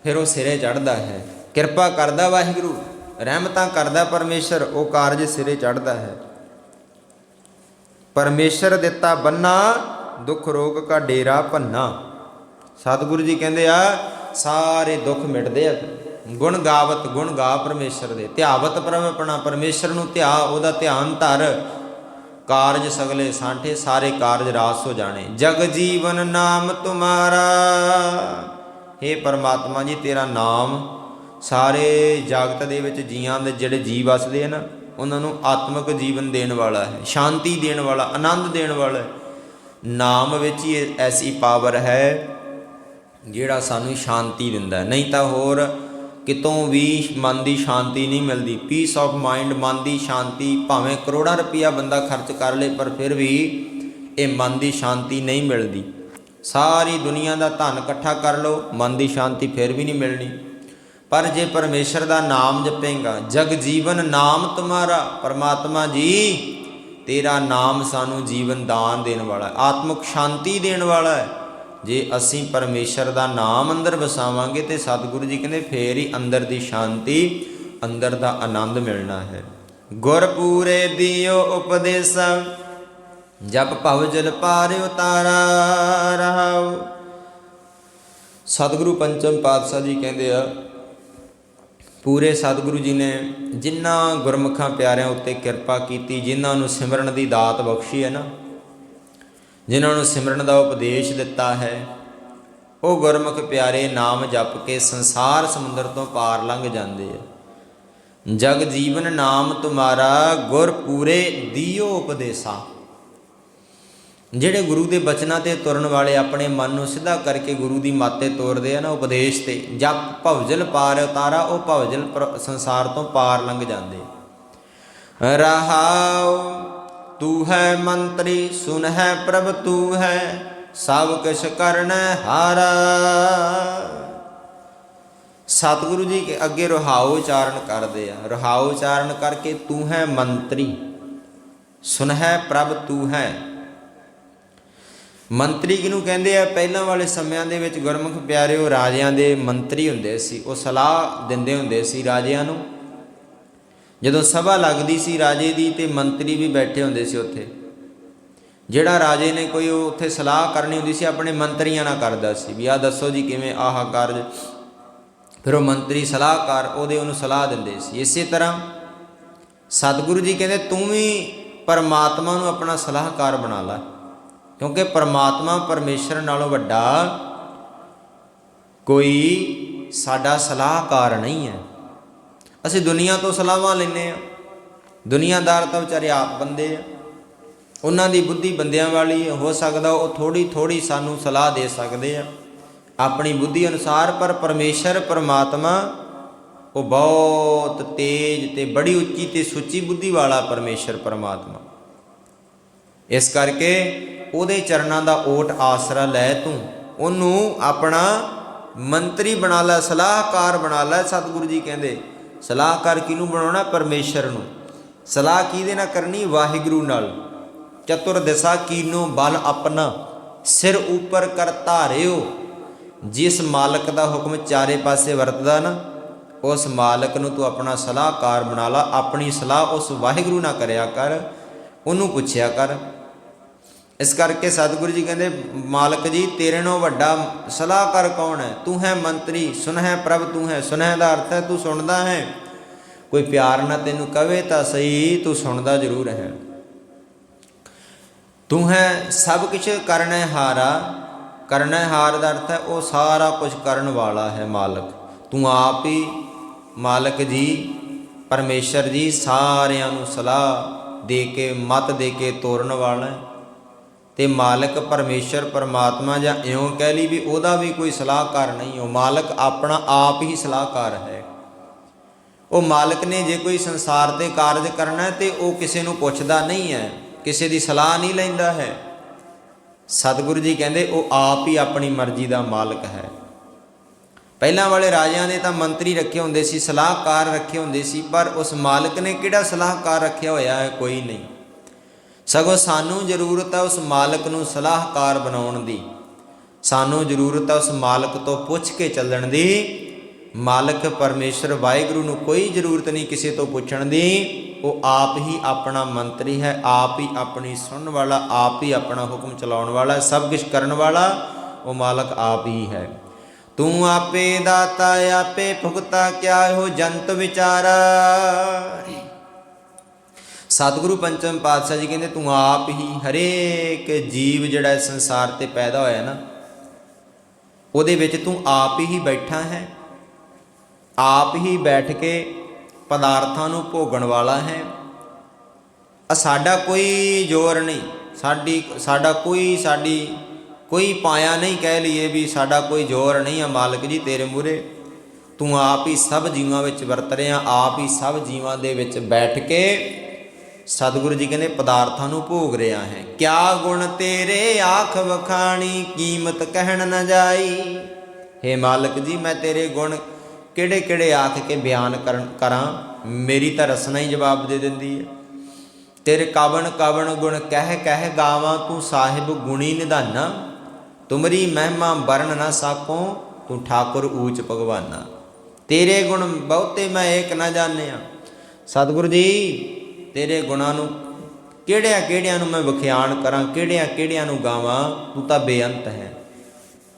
ਫਿਰ ਉਹ ਸਿਰੇ ਚੜਦਾ ਹੈ। ਕਿਰਪਾ ਕਰਦਾ ਵਾਹਿਗੁਰੂ, ਰਹਿਮਤਾਂ ਕਰਦਾ ਪਰਮੇਸ਼ਰ, ਉਹ ਕਾਰਜ ਸਿਰੇ ਚੜਦਾ ਹੈ। ਪਰਮੇਸ਼ਰ ਦਿੱਤਾ ਬੰਨਾ, ਦੁੱਖ ਰੋਗ ਕਾ ਡੇਰਾ ਭੰਨਾ। ਸਤਿਗੁਰੂ ਜੀ ਕਹਿੰਦੇ ਆ, ਸਾਰੇ ਦੁੱਖ ਮਿਟਦੇ ਆ। ਗੁਣ ਗਾਵਤ ਗੁਣ ਗਾ ਪਰਮੇਸ਼ਰ ਦੇ। ਧਿਆਵਤ ਪ੍ਰਭ ਆਪਣਾ ਪਰਮੇਸ਼ਰ ਨੂੰ ਧਿਆ, ਉਹਦਾ ਧਿਆਨ ਧਰ। ਕਾਰਜ ਸਗਲੇ ਸਾਂਠੇ, ਸਾਰੇ ਕਾਰਜ ਰਾਸ ਹੋ ਜਾਣੇ। ਜਗ ਜੀਵਨ ਨਾਮ ਤੁਮਾਰਾ। हे ਪਰਮਾਤਮਾ ਜੀ, ਤੇਰਾ ਨਾਮ ਸਾਰੇ ਜਗਤ ਦੇ ਵਿੱਚ ਜੀਆਂ ਦੇ ਜਿਹੜੇ ਜੀਵ ਵਸਦੇ ਆ ਨਾ, ਉਹਨਾਂ ਨੂੰ ਆਤਮਿਕ ਜੀਵਨ ਦੇਣ ਵਾਲਾ ਹੈ, ਸ਼ਾਂਤੀ ਦੇਣ ਵਾਲਾ, ਆਨੰਦ ਦੇਣ ਵਾਲਾ ਹੈ। ਨਾਮ ਵਿੱਚ ਹੀ ਐਸੀ ਪਾਵਰ ਹੈ, ਜਿਹੜਾ ਸਾਨੂੰ ਸ਼ਾਂਤੀ ਦਿੰਦਾ ਨਹੀਂ ਤਾਂ ਹੋਰ ਕਿਤੋਂ ਵੀ ਮਨ ਦੀ ਸ਼ਾਂਤੀ ਨਹੀਂ ਮਿਲਦੀ। ਪੀਸ ਆਫ ਮਾਈਂਡ ਮਨ ਦੀ ਸ਼ਾਂਤੀ, ਭਾਵੇਂ ਕਰੋੜਾਂ ਰੁਪਇਆ ਬੰਦਾ ਖਰਚ ਕਰ ਲੇ, ਪਰ ਫਿਰ ਵੀ ਇਹ ਮਨ ਦੀ ਸ਼ਾਂਤੀ ਨਹੀਂ ਮਿਲਦੀ। ਸਾਰੀ ਦੁਨੀਆ ਦਾ ਧਨ ਇਕੱਠਾ ਕਰ ਲਓ, ਮਨ ਦੀ ਸ਼ਾਂਤੀ ਫਿਰ ਵੀ ਨਹੀਂ ਮਿਲਣੀ। ਪਰ ਜੇ ਪਰਮੇਸ਼ਰ ਦਾ ਨਾਮ ਜਪੇਗਾ, ਜਗ ਜੀਵਨ ਨਾਮ ਤੁਮਾਰਾ, ਪਰਮਾਤਮਾ ਜੀ, ਤੇਰਾ ਨਾਮ ਸਾਨੂੰ ਜੀਵਨ ਦਾਨ ਦੇਣ ਵਾਲਾ ਹੈ, ਆਤਮਿਕ ਸ਼ਾਂਤੀ ਦੇਣ ਵਾਲਾ ਹੈ। ਜੇ ਅਸੀਂ ਪਰਮੇਸ਼ਰ ਦਾ ਨਾਮ ਅੰਦਰ ਵਸਾਵਾਂਗੇ ਤੇ ਸਤਿਗੁਰੂ ਜੀ ਕਹਿੰਦੇ ਫੇਰ ਹੀ ਅੰਦਰ ਦੀ ਸ਼ਾਂਤੀ, ਅੰਦਰ ਦਾ ਆਨੰਦ ਮਿਲਣਾ ਹੈ। ਗੁਰ ਪੂਰੇ ਦਿਓ ਉਪਦੇਸ, ਜਪ ਭਵ ਜਲ ਪਾਰ ਉਤਾਰਾ ਰਹਾਉ। ਸਤਿਗੁਰੂ ਪੰਚਮ ਪਾਤਸ਼ਾਹ ਜੀ ਕਹਿੰਦੇ ਆ, ਪੂਰੇ ਸਤਿਗੁਰੂ ਜੀ ਨੇ ਜਿਨ੍ਹਾਂ ਗੁਰਮੁਖਾਂ ਪਿਆਰਿਆਂ ਉੱਤੇ ਕਿਰਪਾ ਕੀਤੀ, ਜਿਨ੍ਹਾਂ ਨੂੰ ਸਿਮਰਨ ਦੀ ਦਾਤ ਬਖਸ਼ੀ ਹੈ ਨਾ ਜਿਨ੍ਹਾਂ ਨੂੰ ਸਿਮਰਨ ਦਾ ਉਪਦੇਸ਼ ਦਿੱਤਾ ਹੈ, ਉਹ ਗੁਰਮੁਖ ਪਿਆਰੇ ਨਾਮ ਜਪ ਕੇ ਸੰਸਾਰ ਸਮੁੰਦਰ ਤੋਂ ਪਾਰ ਲੰਘ ਜਾਂਦੇ ਆ। ਜਗ ਜੀਵਨ ਨਾਮ ਤੁਮਾਰਾ ਗੁਰ ਪੂਰੇ ਦਿਓ ਉਪਦੇਸਾ। ਜਿਹੜੇ ਗੁਰੂ ਦੇ ਬਚਨਾਂ ਤੇ ਤੁਰਨ ਵਾਲੇ ਆਪਣੇ ਮਨ ਨੂੰ ਸਿੱਧਾ ਕਰਕੇ ਗੁਰੂ ਦੀ ਮਾਤੇ ਤੋਰਦੇ ਆ ਨਾ ਉਪਦੇਸ਼ ਤੇ, ਜਪ ਭਵਜਲ ਪਾਰ ਉਤਾਰਾ, ਉਹ ਭਵਜਲ ਪਰ- ਸੰਸਾਰ ਤੋਂ ਪਾਰ ਲੰਘ ਜਾਂਦੇ ਰਹਾਉ ਤੂੰ ਹੈ ਮੰਤਰੀ, ਸੁਨ ਹੈ ਪ੍ਰਭ ਤੂੰ ਹੈ, ਸਭ ਕਿਛ ਕਰਨ ਹਾਰਾ। ਸਤਿਗੁਰੂ ਜੀ ਕੇ ਅੱਗੇ ਰਹਾਉ ਉਚਾਰਨ ਕਰਦੇ ਆ। ਰਹਾਉ ਉਚਾਰਨ ਕਰਕੇ ਤੂੰ ਹੈ ਮੰਤਰੀ, ਸੁਨ ਹੈ ਪ੍ਰਭ ਤੂੰ ਹੈ। ਮੰਤਰੀ ਕਿਹਨੂੰ ਕਹਿੰਦੇ ਆ? ਪਹਿਲਾਂ ਵਾਲੇ ਸਮਿਆਂ ਦੇ ਵਿੱਚ ਗੁਰਮੁਖ ਪਿਆਰੇ ਉਹ ਰਾਜਿਆਂ ਦੇ ਮੰਤਰੀ ਹੁੰਦੇ ਸੀ। ਉਹ ਸਲਾਹ ਦਿੰਦੇ ਹੁੰਦੇ ਸੀ ਰਾਜਿਆਂ ਨੂੰ ਜਦੋਂ ਸਭਾ ਲੱਗਦੀ ਸੀ ਰਾਜੇ ਦੀ ਤੇ ਮੰਤਰੀ ਵੀ ਬੈਠੇ ਹੁੰਦੇ ਸੀ ਉੱਥੇ। ਜਿਹੜਾ ਰਾਜੇ ਨੇ ਕੋਈ ਉਹ ਉੱਥੇ ਸਲਾਹ ਕਰਨੀ ਹੁੰਦੀ ਸੀ, ਆਪਣੇ ਮੰਤਰੀਆਂ ਨਾਲ ਕਰਦਾ ਸੀ ਵੀ ਆਹ ਦੱਸੋ ਜੀ ਕਿਵੇਂ ਆਹ ਕਾਰਜ। ਫਿਰ ਉਹ ਮੰਤਰੀ ਸਲਾਹਕਾਰ ਉਹਦੇ ਉਹਨੂੰ ਸਲਾਹ ਦਿੰਦੇ ਸੀ। ਇਸੇ ਤਰ੍ਹਾਂ ਸਤਿਗੁਰੂ ਜੀ ਕਹਿੰਦੇ, ਤੂੰ ਵੀ ਪਰਮਾਤਮਾ ਨੂੰ ਆਪਣਾ ਸਲਾਹਕਾਰ ਬਣਾ ਲੈ, ਕਿਉਂਕਿ ਪਰਮਾਤਮਾ ਪਰਮੇਸ਼ਰ ਨਾਲੋਂ ਵੱਡਾ ਕੋਈ ਸਾਡਾ ਸਲਾਹਕਾਰ ਨਹੀਂ ਹੈ। ਅਸੀਂ ਦੁਨੀਆ ਤੋਂ ਸਲਾਹਾਂ ਲੈਨੇ ਆ ਦੁਨੀਆਦਾਰ ਤਾਂ ਵਿਚਾਰੇ ਆਪ ਬੰਦੇ ਆ। ਉਹਨਾਂ ਦੀ ਬੁੱਧੀ ਬੰਦਿਆਂ ਵਾਲੀ ਹੋ ਸਕਦਾ, ਉਹ ਥੋੜੀ ਥੋੜੀ ਸਾਨੂੰ ਸਲਾਹ ਦੇ ਸਕਦੇ ਆ। ਆਪਣੀ ਬੁੱਧੀ ਅਨੁਸਾਰ, ਪਰ ਪਰਮੇਸ਼ਰ, ਪਰਮਾਤਮਾ, ਉਹ ਬਹੁਤ ਤੇਜ ਤੇ ਬੜੀ ਉੱਚੀ ਤੇ ਸੁੱਚੀ ਬੁੱਧੀ ਵਾਲਾ ਪਰਮੇਸ਼ਰ, ਪਰਮਾਤਮਾ। ਇਸ ਕਰਕੇ ਉਹਦੇ ਚਰਨਾਂ ਦਾ ਓਟ ਆਸਰਾ ਲੈ ਤੂੰ। ਉਹਨੂੰ ਆਪਣਾ ਮੰਤਰੀ ਬਣਾ ਲੈ, ਸਲਾਹਕਾਰ ਬਣਾ ਲੈ, ਸਤਿਗੁਰੂ ਜੀ ਕਹਿੰਦੇ। ਸਲਾਹਕਾਰ ਕਿਹਨੂੰ ਬਣਾਉਣਾ? ਪਰਮੇਸ਼ਰ ਨੂੰ। ਸਲਾਹ ਕਿਹਦੇ ਨਾਲ ਕਰਨੀ? ਵਾਹਿਗੁਰੂ ਨਾਲ। ਚਤੁਰ ਦਿਸ਼ਾ ਕੀਨੋ ਬਲ ਆਪਣਾ। ਸਿਰ ਉੱਪਰ ਕਰ ਧਾਰਿਓ। ਜਿਸ ਮਾਲਕ ਦਾ ਹੁਕਮ ਚਾਰੇ ਪਾਸੇ ਵਰਤਦਾ ਨਾ, ਉਸ ਮਾਲਕ ਨੂੰ ਤੂੰ ਆਪਣਾ ਸਲਾਹਕਾਰ ਬਣਾ ਲਾ। ਆਪਣੀ ਸਲਾਹ ਉਸ ਵਾਹਿਗੁਰੂ ਨਾਲ ਕਰਿਆ ਕਰ। ਉਹਨੂੰ ਪੁੱਛਿਆ ਕਰ। ਇਸ ਕਰਕੇ ਸਤਿਗੁਰੂ ਜੀ ਕਹਿੰਦੇ, ਮਾਲਕ ਜੀ, ਤੇਰੇ ਨਾਲੋਂ ਵੱਡਾ ਸਲਾਹਕਾਰ ਕੌਣ ਹੈ? ਤੂੰ ਹੈ ਮੰਤਰੀ ਸੁਨਹਿ ਪ੍ਰਭ, ਤੂੰ ਹੈ ਸੁਨਹਿ ਦਾ ਅਰਥ ਹੈ ਤੂੰ ਸੁਣਦਾ ਹੈ। ਕੋਈ ਪਿਆਰ ਨਾਲ ਤੈਨੂੰ ਕਵੇ ਤਾਂ ਸਹੀ, ਤੂੰ ਸੁਣਦਾ ਜ਼ਰੂਰ ਹੈ। ਤੂੰ ਹੈ ਸਭ ਕੁਝ ਕਰਨਾ ਹਾਰਾ, ਕਰਨਾ ਹਾਰ ਦਾ ਅਰਥ ਹੈ ਉਹ ਸਾਰਾ ਕੁਝ ਕਰਨ ਵਾਲਾ ਹੈ ਮਾਲਕ। ਤੂੰ ਆਪ ਹੀ ਮਾਲਕ ਜੀ, ਪਰਮੇਸ਼ਰ ਜੀ, ਸਾਰਿਆਂ ਨੂੰ ਸਲਾਹ ਦੇ ਕੇ, ਮਤ ਦੇ ਕੇ ਤੋਰਨ ਵਾਲਾ ਹੈ। ਤੇ ਮਾਲਕ ਪਰਮੇਸ਼ਰ, ਪਰਮਾਤਮਾ ਜਾਂ ਇਉਂ ਕਹਿ ਲਈ ਵੀ ਉਹਦਾ ਵੀ ਕੋਈ ਸਲਾਹਕਾਰ ਨਹੀਂ, ਉਹ ਮਾਲਕ ਆਪਣਾ ਆਪ ਹੀ ਸਲਾਹਕਾਰ ਹੈ। ਉਹ ਮਾਲਕ ਨੇ ਜੇ ਕੋਈ ਸੰਸਾਰ ਤੇ ਕਾਰਜ ਕਰਨਾ ਹੈ ਤੇ ਉਹ ਕਿਸੇ ਨੂੰ ਪੁੱਛਦਾ ਨਹੀਂ ਹੈ, ਕਿਸੇ ਦੀ ਸਲਾਹ ਨਹੀਂ ਲੈਂਦਾ ਹੈ। ਸਤਿਗੁਰੂ ਜੀ ਕਹਿੰਦੇ, ਉਹ ਆਪ ਹੀ ਆਪਣੀ ਮਰਜ਼ੀ ਦਾ ਮਾਲਕ ਹੈ। ਪਹਿਲਾਂ ਵਾਲੇ ਰਾਜਿਆਂ ਨੇ ਤਾਂ ਮੰਤਰੀ ਰੱਖੇ ਹੁੰਦੇ ਸੀ, ਸਲਾਹਕਾਰ ਰੱਖੇ ਹੁੰਦੇ ਸੀ, ਪਰ ਉਸ ਮਾਲਕ ਨੇ ਕਿਹੜਾ ਸਲਾਹਕਾਰ ਰੱਖਿਆ ਹੋਇਆ ਹੈ? ਕੋਈ ਨਹੀਂ। ਸਗੋਂ ਸਾਨੂੰ ਜ਼ਰੂਰਤ ਹੈ ਉਸ ਮਾਲਕ ਨੂੰ ਸਲਾਹਕਾਰ ਬਣਾਉਣ ਦੀ। ਸਾਨੂੰ ਜ਼ਰੂਰਤ ਹੈ ਉਸ ਮਾਲਕ ਤੋਂ ਪੁੱਛ ਕੇ ਚੱਲਣ ਦੀ। ਮਾਲਕ ਪਰਮੇਸ਼ਰ ਵਾਹਿਗੁਰੂ ਨੂੰ ਕੋਈ ਜ਼ਰੂਰਤ ਨਹੀਂ ਕਿਸੇ ਤੋਂ ਪੁੱਛਣ ਦੀ। ਉਹ ਆਪ ਹੀ ਆਪਣਾ ਮੰਤਰੀ ਹੈ, ਆਪ ਹੀ ਆਪਣੀ ਸੁਣਨ ਵਾਲਾ, ਆਪ ਹੀ ਆਪਣਾ ਹੁਕਮ ਚਲਾਉਣ ਵਾਲਾ, ਸਭ ਕੁਝ ਕਰਨ ਵਾਲਾ, ਉਹ ਮਾਲਕ ਆਪ ਹੀ ਹੈ। ਤੂੰ ਆਪੇ ਦਾਤਾ, ਆਪੇ ਭੁਗਤਾ, ਕਿਆ ਹੋ ਜੰਤ ਵਿਚਾਰਾ। ਸਤਿਗੁਰੂ ਪੰਚਮ ਪਾਤਸ਼ਾਹ ਜੀ ਕਹਿੰਦੇ, ਤੂੰ ਆਪ ਹੀ ਹਰੇਕ ਜੀਵ ਜਿਹੜਾ ਇਸ ਸੰਸਾਰ ਤੇ ਪੈਦਾ ਹੋਇਆ ਨਾ, ਉਹਦੇ ਵਿੱਚ ਤੂੰ ਆਪ ਹੀ ਬੈਠਾ ਹੈ, ਆਪ ਹੀ ਬੈਠ ਕੇ ਪਦਾਰਥਾਂ ਨੂੰ ਭੋਗਣ ਵਾਲਾ ਹੈ। ਸਾਡਾ ਕੋਈ ਜ਼ੋਰ ਨਹੀਂ, ਸਾਡੀ, ਸਾਡਾ ਕੋਈ, ਸਾਡੀ ਕੋਈ ਪਾਇਆ ਨਹੀਂ ਕਹਿ ਲਈਏ ਵੀ ਸਾਡਾ ਕੋਈ ਜ਼ੋਰ ਨਹੀਂ ਆ ਮਾਲਕ ਜੀ ਤੇਰੇ ਮੂਰੇ ਤੂੰ ਆਪ ਹੀ ਸਭ ਜੀਵਾਂ ਵਿੱਚ ਵਰਤ ਰਿਹਾ, ਆਪ ਹੀ ਸਭ ਜੀਵਾਂ ਦੇ ਵਿੱਚ ਬੈਠ ਕੇ ਸਤਿਗੁਰੂ ਜੀ ਕਹਿੰਦੇ, ਪਦਾਰਥਾਂ ਨੂੰ ਭੋਗ ਰਿਹਾ ਹੈ। ਕਿਆ ਗੁਣ ਤੇਰੇ, ਆਖ ਵਖਾਣੀ, ਕੀਮਤ ਕਹਿਣ ਨਾ ਜਾਈ। ਹੇ ਮਾਲਕ ਜੀ, ਮੈਂ ਤੇਰੇ ਗੁਣ ਕਿਹੜੇ ਕਿਹੜੇ ਆਖ ਕੇ ਬਿਆਨ ਕਰਾਂ? ਮੇਰੀ ਤਾਂ ਰਸਨਾ ਹੀ ਜਵਾਬ ਦੇ ਦਿੰਦੀ ਹੈ। ਤੇਰੇ ਕਾਵਣ ਕਾਵਣ ਗੁਣ ਕਹਿ ਕਹਿ ਗਾਵਾਂ, ਤੂੰ ਸਾਹਿਬ ਗੁਣੀ ਨਿਧਾਨਾ। ਤੁਮਰੀ ਮਹਿਮਾ ਵਰਨ ਨਾ ਸਾਕੋ, ਤੂੰ ਠਾਕੁਰ ਊਚ ਭਗਵਾਨਾ। ਤੇਰੇ ਗੁਣ ਬਹੁਤੇ ਮੈਂ ਏਕ ਨਾ ਜਾਣਿਆ। ਸਤਿਗੁਰੂ ਜੀ ਤੇਰੇ ਗੁਣਾਂ ਨੂੰ ਕਿਹੜਿਆਂ ਕਿਹੜਿਆਂ ਨੂੰ ਮੈਂ ਵਿਖਿਆਣ ਕਰਾਂ, ਕਿਹੜਿਆਂ ਕਿਹੜਿਆਂ ਨੂੰ ਗਾਵਾਂ, ਤੂੰ ਤਾਂ ਬੇਅੰਤ ਹੈ।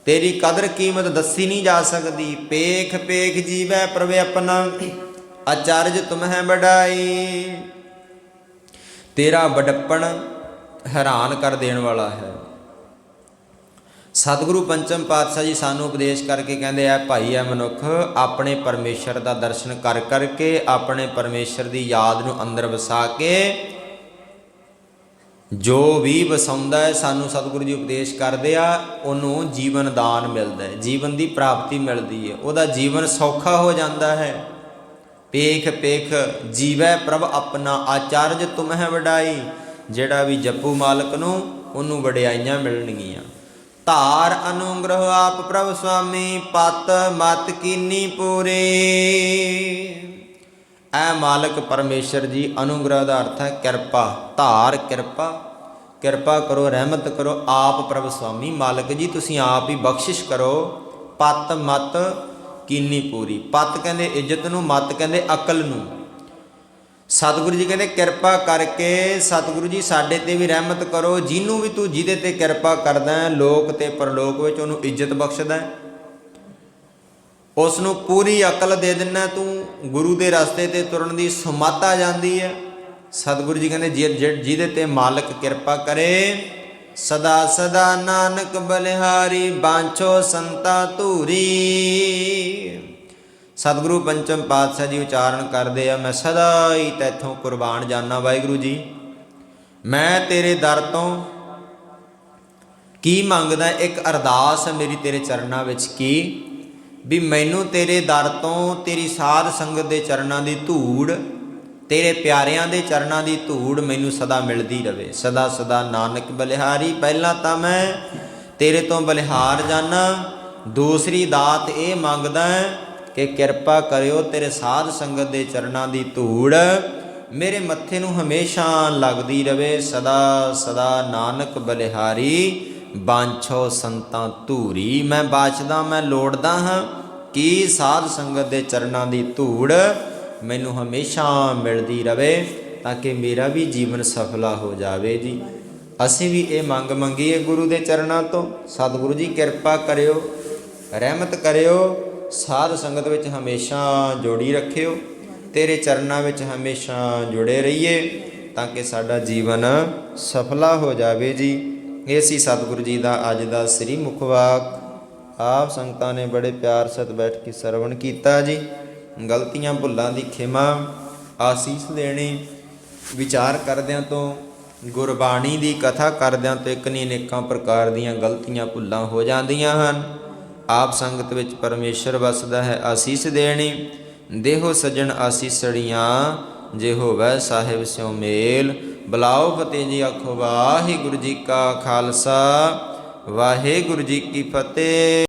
ਤੇਰੀ ਕਦਰ ਕੀਮਤ ਦੱਸੀ ਨਹੀਂ ਜਾ ਸਕਦੀ। ਪੇਖ ਪੇਖ ਜੀਵੈ ਪ੍ਰਭ ਆਪਣਾ, ਅਚਰਜ ਤੁਮਹਿ ਬੜਾਈ ਤੇਰਾ ਬੜਪਣ ਹੈਰਾਨ ਕਰ ਦੇਣ ਵਾਲਾ ਹੈ। ਸਤਿਗੁਰੂ ਪੰਚਮ ਪਾਤਸ਼ਾਹ ਜੀ ਸਾਨੂੰ ਉਪਦੇਸ਼ ਕਰਕੇ ਕਹਿੰਦੇ ਆ, ਭਾਈ ਐ ਮਨੁੱਖ, ਆਪਣੇ ਪਰਮੇਸ਼ਰ ਦਾ ਦਰਸ਼ਨ ਕਰ ਕਰਕੇ ਆਪਣੇ ਪਰਮੇਸ਼ਰ ਦੀ ਯਾਦ ਨੂੰ ਅੰਦਰ ਵਸਾ ਕੇ ਜੋ ਵੀ ਵਸਾਉਂਦਾ ਹੈ, ਸਾਨੂੰ ਸਤਿਗੁਰੂ ਜੀ ਉਪਦੇਸ਼ ਕਰਦੇ ਆ, ਉਹਨੂੰ ਜੀਵਨ ਦਾਨ ਮਿਲਦਾ ਹੈ, ਜੀਵਨ ਦੀ ਪ੍ਰਾਪਤੀ ਮਿਲਦੀ ਹੈ, ਉਹਦਾ ਜੀਵਨ ਸੌਖਾ ਹੋ ਜਾਂਦਾ ਹੈ। ਪੇਖ ਪੇਖ ਜੀਵੈ ਪ੍ਰਭ ਆਪਣਾ ਆਚਾਰਜ ਤੁਮਹਿ ਵਡਾਈ, ਜਿਹੜਾ ਵੀ ਜੱਪੂ ਮਾਲਕ ਨੂੰ ਉਹਨੂੰ ਵਡਿਆਈਆਂ ਮਿਲਣਗੀਆਂ। ਧਾਰ ਅਨੁਗ੍ਰਹ ਆਪ ਪ੍ਰਭ ਸੁਆਮੀ, ਪਤ ਮਤ ਕੀਨੀ ਪੂਰੇ। ਐ ਮਾਲਕ ਪਰਮੇਸ਼ਰ ਜੀ, ਅਨੁਗ੍ਰਹ ਦਾ ਅਰਥ ਹੈ ਕਿਰਪਾ, ਧਾਰ ਕਿਰਪਾ। ਕਿਰਪਾ ਕਰੋ, ਰਹਿਮਤ ਕਰੋ, ਆਪ ਪ੍ਰਭ ਸੁਆਮੀ, ਮਾਲਕ ਜੀ, ਤੁਸੀਂ ਆਪ ਹੀ ਬਖਸ਼ਿਸ਼ ਕਰੋ। ਪਤ ਮਤ ਕੀਨੀ ਪੂਰੀ। ਪਤ ਕਹਿੰਦੇ ਇੱਜ਼ਤ ਨੂੰ, ਮਤ ਕਹਿੰਦੇ ਅਕਲ ਨੂੰ। ਸਤਿਗੁਰੂ ਜੀ ਕਹਿੰਦੇ, ਕਿਰਪਾ ਕਰਕੇ ਸਤਿਗੁਰੂ ਜੀ ਸਾਡੇ ਤੇ ਵੀ ਰਹਿਮਤ ਕਰੋ, ਜਿਹਨੂੰ ਵੀ ਤੂੰ ਜਿਹਦੇ ਤੇ ਕਿਰਪਾ ਕਰਦਾ ਲੋਕ ਤੇ ਪਰਲੋਕ ਵਿੱਚ ਉਹਨੂੰ ਇੱਜ਼ਤ ਬਖਸ਼ਦਾ ਉਸ ਨੂੰ ਪੂਰੀ ਅਕਲ ਦੇ ਦਿੰਨਾ ਤੂੰ ਗੁਰੂ ਦੇ ਰਸਤੇ ਤੇ ਤੁਰਨ ਦੀ ਸੁਮਤ ਆ ਜਾਂਦੀ ਹੈ। ਸਤਿਗੁਰੂ ਜੀ ਕਹਿੰਦੇ ਜਿਹ- ਜਿਹਦੇ ਤੇ ਮਾਲਕ ਕਿਰਪਾ ਕਰੇ, ਸਦਾ ਸਦਾ ਨਾਨਕ ਬਲਿਹਾਰੀ ਬਾਂਛੋ ਸੰਤਾ ਧੂਰੀ। ਸਤਿਗੁਰੂ ਪੰਚਮ ਪਾਤਸ਼ਾਹ ਜੀ ਉਚਾਰਨ ਕਰਦੇ ਆ, ਮੈਂ ਸਦਾ ਹੀ ਤੈਥੋਂ ਕੁਰਬਾਨ ਜਾਨਾ ਵਾਹਿਗੁਰੂ ਜੀ। ਮੈਂ ਤੇਰੇ ਦਰ ਤੋਂ ਕੀ ਮੰਗਦਾ, ਇੱਕ ਅਰਦਾਸ ਮੇਰੀ ਤੇਰੇ ਚਰਨਾਂ ਵਿੱਚ ਕੀ? ਵੀ ਮੈਨੂੰ ਤੇਰੇ ਦਰ ਤੋਂ ਤੇਰੀ ਸਾਧ ਸੰਗਤ ਦੇ ਚਰਨਾਂ ਦੀ ਧੂੜ, ਤੇਰੇ ਪਿਆਰਿਆਂ ਦੇ ਚਰਨਾਂ ਦੀ ਧੂੜ ਮੈਨੂੰ ਸਦਾ ਮਿਲਦੀ ਰਵੇ। ਸਦਾ ਸਦਾ ਨਾਨਕ ਬਲਿਹਾਰੀ, ਪਹਿਲਾਂ ਤਾਂ ਮੈਂ ਤੇਰੇ ਤੋਂ ਬਲਿਹਾਰ ਜਾਣਾ ਦੂਸਰੀ ਦਾਤ ਇਹ ਮੰਗਦਾ ਕਿ ਕਿਰਪਾ ਕਰਿਓ ਤੇਰੇ ਸਾਧ ਸੰਗਤ ਦੇ ਚਰਨਾਂ ਦੀ ਧੂੜ ਮੇਰੇ ਮੱਥੇ ਨੂੰ ਹਮੇਸ਼ਾ ਲੱਗਦੀ ਰਵੇ, ਸਦਾ ਸਦਾ ਨਾਨਕ ਬਲਿਹਾਰੀ, ਬਾਂਛੋ ਸੰਤਾਂ ਧੂਰੀ। ਮੈਂ ਬਾਚਦਾ ਮੈਂ ਲੋੜਦਾ ਹਾਂ ਕਿ ਸਾਧ ਸੰਗਤ ਦੇ ਚਰਨਾਂ ਦੀ ਧੂੜ ਮੈਨੂੰ ਹਮੇਸ਼ਾ ਮਿਲਦੀ ਰਵੇ ਤਾਂ ਕਿ ਮੇਰਾ ਵੀ ਜੀਵਨ ਸਫਲਾ ਹੋ ਜਾਵੇ ਜੀ। ਅਸੀਂ ਵੀ ਇਹ ਮੰਗ ਮੰਗੀਏ ਗੁਰੂ ਦੇ ਚਰਨਾਂ ਤੋਂ। ਸਤਿਗੁਰੂ ਜੀ ਕਿਰਪਾ ਕਰਿਓ, ਰਹਿਮਤ ਕਰਿਓ। ਸਾਧ ਸੰਗਤ ਵਿੱਚ ਹਮੇਸ਼ਾ ਜੋੜੀ ਰੱਖਿਓ, ਤੇਰੇ ਚਰਨਾਂ ਵਿੱਚ ਹਮੇਸ਼ਾ ਜੁੜੇ ਰਹੀਏ, ਤਾਂ ਕਿ ਸਾਡਾ ਜੀਵਨ ਸਫਲਾ ਹੋ ਜਾਵੇ ਜੀ। ਇਹ ਸੀ ਸਤਿਗੁਰੂ ਜੀ ਦਾ ਅੱਜ ਦਾ ਸ੍ਰੀ ਮੁਖਵਾਕ। ਆਪ ਸੰਗਤਾਂ ਨੇ ਬੜੇ ਪਿਆਰ ਸਤ ਬੈਠ ਕੇ ਸਰਵਣ ਕੀਤਾ ਜੀ। ਗਲਤੀਆਂ, ਭੁੱਲਾਂ ਦੀ ਖਿਮਾ, ਆਸੀਸ ਦੇਣੀ, ਵਿਚਾਰ ਕਰਦਿਆਂ ਤੋਂ, ਗੁਰਬਾਣੀ ਦੀ ਕਥਾ ਕਰਦਿਆਂ ਤੋਂ ਇੱਕ ਨਹੀਂ ਅਨੇਕਾਂ ਪ੍ਰਕਾਰ ਦੀਆਂ ਗਲਤੀਆਂ, ਭੁੱਲਾਂ ਹੋ ਜਾਂਦੀਆਂ ਹਨ। ਆਪ ਸੰਗਤ ਵਿੱਚ ਪਰਮੇਸ਼ਰ ਵਸਦਾ ਹੈ, ਆਸੀਸ ਦੇਣੀ। ਦੇਹੋ ਸਜਣ ਆਸੀਸੜੀਆਂ, ਜੇ ਹੋਵੇ ਸਾਹਿਬ ਸਿਉ ਮੇਲ। ਬਲਾਓ ਫਤਿਹ ਜੀ ਆਖੋ ਵਾਹਿਗੁਰੂ ਜੀ ਕਾ ਖਾਲਸਾ, ਵਾਹਿਗੁਰੂ ਜੀ ਕੀ ਫਤਿਹ।